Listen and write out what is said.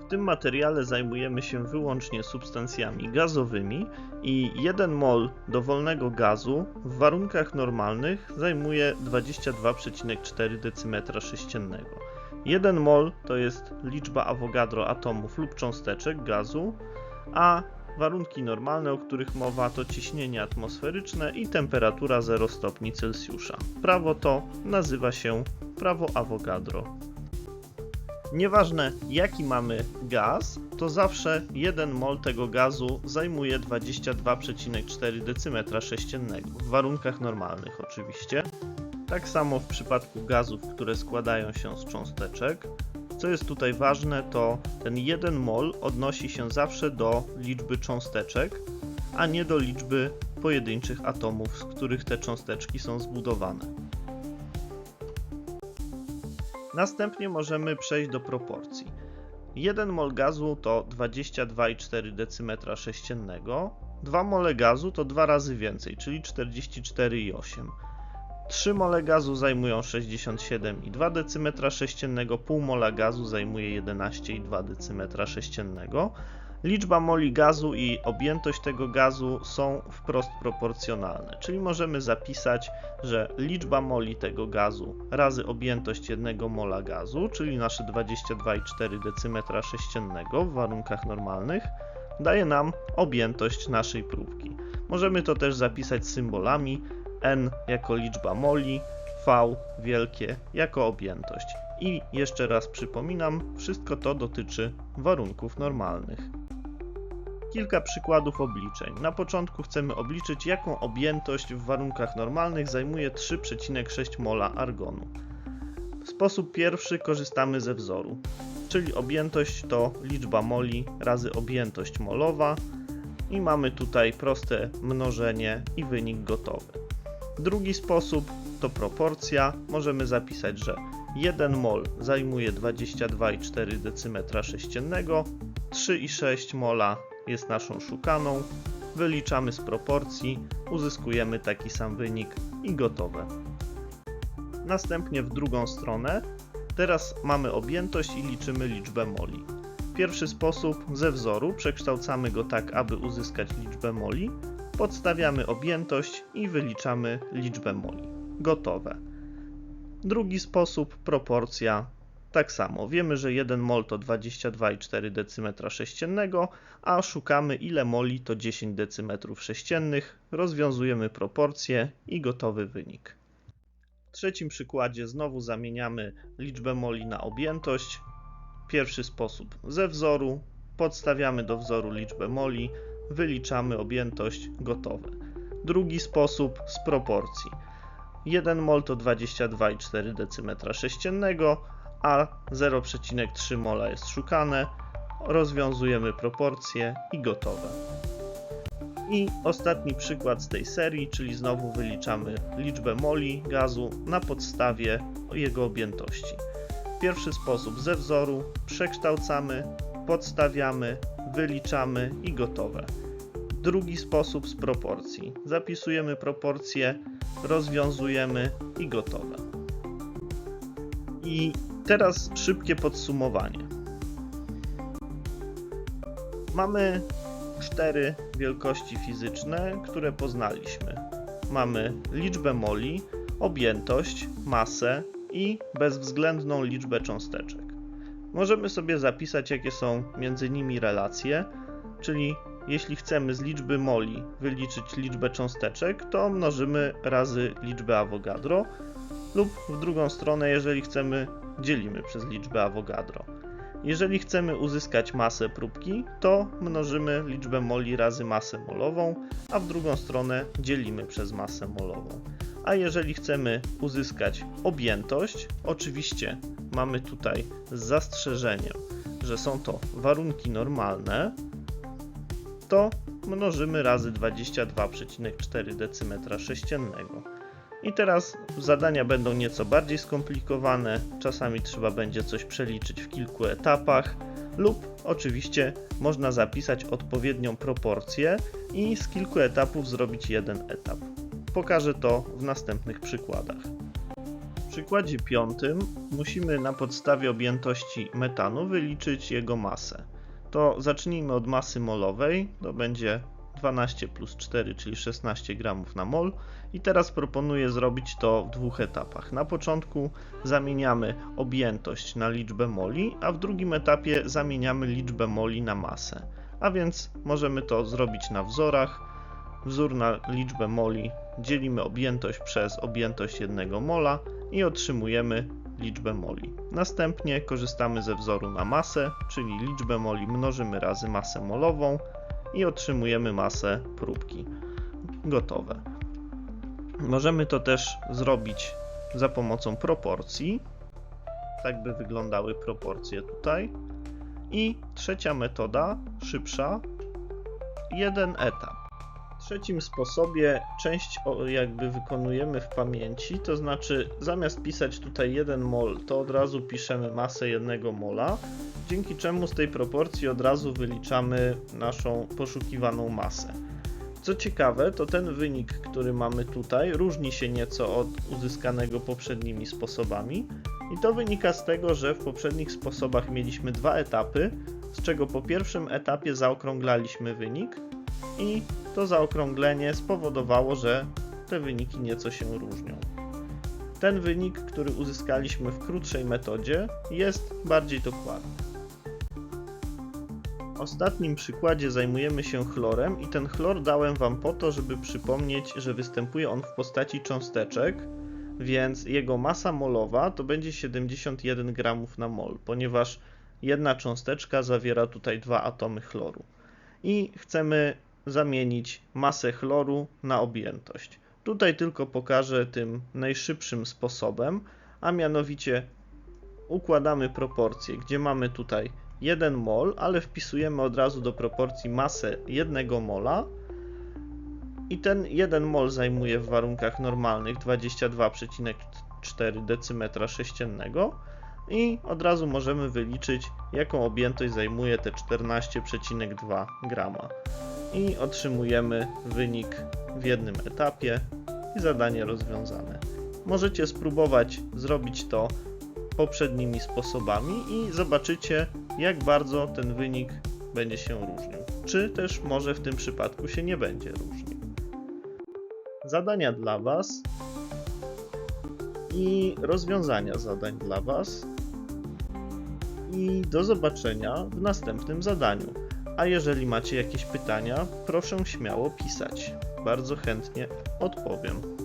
W tym materiale zajmujemy się wyłącznie substancjami gazowymi i 1 mol dowolnego gazu w warunkach normalnych zajmuje 22,4 decymetra sześciennego. 1 mol to jest liczba Avogadro atomów lub cząsteczek gazu, a warunki normalne, o których mowa, to ciśnienie atmosferyczne i temperatura 0 stopni Celsjusza. Prawo to nazywa się prawo Avogadro. Nieważne jaki mamy gaz, to zawsze 1 mol tego gazu zajmuje 22,4 decymetra sześciennego, w warunkach normalnych oczywiście. Tak samo w przypadku gazów, które składają się z cząsteczek. Co jest tutaj ważne, to ten 1 mol odnosi się zawsze do liczby cząsteczek, a nie do liczby pojedynczych atomów, z których te cząsteczki są zbudowane. Następnie możemy przejść do proporcji. 1 mol gazu to 22,4 decymetra sześciennego, 2 mole gazu to 2 razy więcej, czyli 44,8. 3 mole gazu zajmują 67,2 decymetra sześciennego, pół mola gazu zajmuje 11,2 decymetra sześciennego. Liczba moli gazu i objętość tego gazu są wprost proporcjonalne, czyli możemy zapisać, że liczba moli tego gazu razy objętość jednego mola gazu, czyli nasze 22,4 decymetra sześciennego w warunkach normalnych, daje nam objętość naszej próbki. Możemy to też zapisać symbolami n jako liczba moli, v wielkie jako objętość. I jeszcze raz przypominam, wszystko to dotyczy warunków normalnych. Kilka przykładów obliczeń. Na początku chcemy obliczyć, jaką objętość w warunkach normalnych zajmuje 3,6 mola argonu. W sposób pierwszy korzystamy ze wzoru, czyli objętość to liczba moli razy objętość molowa i mamy tutaj proste mnożenie i wynik gotowy. Drugi sposób to proporcja. Możemy zapisać, że 1 mol zajmuje 22,4 decymetra sześciennego, 3,6 mola jest naszą szukaną, wyliczamy z proporcji, uzyskujemy taki sam wynik i gotowe. Następnie w drugą stronę, teraz mamy objętość i liczymy liczbę moli. Pierwszy sposób ze wzoru przekształcamy go tak, aby uzyskać liczbę moli, podstawiamy objętość i wyliczamy liczbę moli. Gotowe. Drugi sposób proporcja tak samo, wiemy, że 1 mol to 22,4 decymetra sześciennego, a szukamy ile moli to 10 decymetrów sześciennych, rozwiązujemy proporcje i gotowy wynik. W trzecim przykładzie znowu zamieniamy liczbę moli na objętość. Pierwszy sposób ze wzoru, podstawiamy do wzoru liczbę moli, wyliczamy objętość, gotowe. Drugi sposób z proporcji. 1 mol to 22,4 decymetra sześciennego, a 0,3 mola jest szukane. Rozwiązujemy proporcje i gotowe. I ostatni przykład z tej serii, czyli znowu wyliczamy liczbę moli gazu na podstawie jego objętości. Pierwszy sposób ze wzoru przekształcamy, podstawiamy, wyliczamy i gotowe. Drugi sposób z proporcji. Zapisujemy proporcje, rozwiązujemy i gotowe. I teraz szybkie podsumowanie. Mamy cztery wielkości fizyczne, które poznaliśmy. Mamy liczbę moli, objętość, masę i bezwzględną liczbę cząsteczek. Możemy sobie zapisać, jakie są między nimi relacje, czyli jeśli chcemy z liczby moli wyliczyć liczbę cząsteczek, to mnożymy razy liczbę Avogadro, lub w drugą stronę, jeżeli chcemy, dzielimy przez liczbę Avogadro. Jeżeli chcemy uzyskać masę próbki, to mnożymy liczbę moli razy masę molową, a w drugą stronę dzielimy przez masę molową. A jeżeli chcemy uzyskać objętość, oczywiście mamy tutaj z że są to warunki normalne, to mnożymy razy 22,4 decymetra sześciennego. I teraz zadania będą nieco bardziej skomplikowane, czasami trzeba będzie coś przeliczyć w kilku etapach, lub oczywiście można zapisać odpowiednią proporcję i z kilku etapów zrobić jeden etap. Pokażę to w następnych przykładach. przykładzie piątym musimy na podstawie objętości metanu wyliczyć jego masę. To zacznijmy od masy molowej, to będzie 12 plus 4, czyli 16 gramów na mol. I teraz proponuję zrobić to w dwóch etapach. Na początku zamieniamy objętość na liczbę moli, a w drugim etapie zamieniamy liczbę moli na masę. A więc możemy to zrobić na wzorach. Wzór na liczbę moli dzielimy objętość przez objętość jednego mola i otrzymujemy liczbę moli. Następnie korzystamy ze wzoru na masę, czyli liczbę moli mnożymy razy masę molową i otrzymujemy masę próbki. Gotowe. Możemy to też zrobić za pomocą proporcji. Tak by wyglądały proporcje tutaj. I trzecia metoda, szybsza, jeden etap. Trzecim sposobie część jakby wykonujemy w pamięci, to znaczy zamiast pisać tutaj 1 mol, to od razu piszemy masę 1 mola, dzięki czemu z tej proporcji od razu wyliczamy naszą poszukiwaną masę. Co ciekawe, to ten wynik, który mamy tutaj, różni się nieco od uzyskanego poprzednimi sposobami. I to wynika z tego, że w poprzednich sposobach mieliśmy dwa etapy, z czego po pierwszym etapie zaokrąglaliśmy wynik i to zaokrąglenie spowodowało, że te wyniki nieco się różnią. Ten wynik, który uzyskaliśmy w krótszej metodzie, jest bardziej dokładny. W ostatnim przykładzie zajmujemy się chlorem i ten chlor dałem Wam po to, żeby przypomnieć, że występuje on w postaci cząsteczek, więc jego masa molowa to będzie 71 gramów na mol, ponieważ jedna cząsteczka zawiera tutaj dwa atomy chloru. I chcemy zamienić masę chloru na objętość. Tutaj tylko pokażę tym najszybszym sposobem, a mianowicie układamy proporcje, gdzie mamy tutaj 1 mol, ale wpisujemy od razu do proporcji masę 1 mola. I ten 1 mol zajmuje w warunkach normalnych 22,4 decymetra sześciennego. I od razu możemy wyliczyć jaką objętość zajmuje te 14,2 grama i otrzymujemy wynik w jednym etapie i zadanie rozwiązane. Możecie spróbować zrobić to poprzednimi sposobami i zobaczycie, jak bardzo ten wynik będzie się różnił. Czy też może w tym przypadku się nie będzie różnił. Zadania dla Was i rozwiązania zadań dla Was. I do zobaczenia w następnym zadaniu. A jeżeli macie jakieś pytania, proszę śmiało pisać. Bardzo chętnie odpowiem.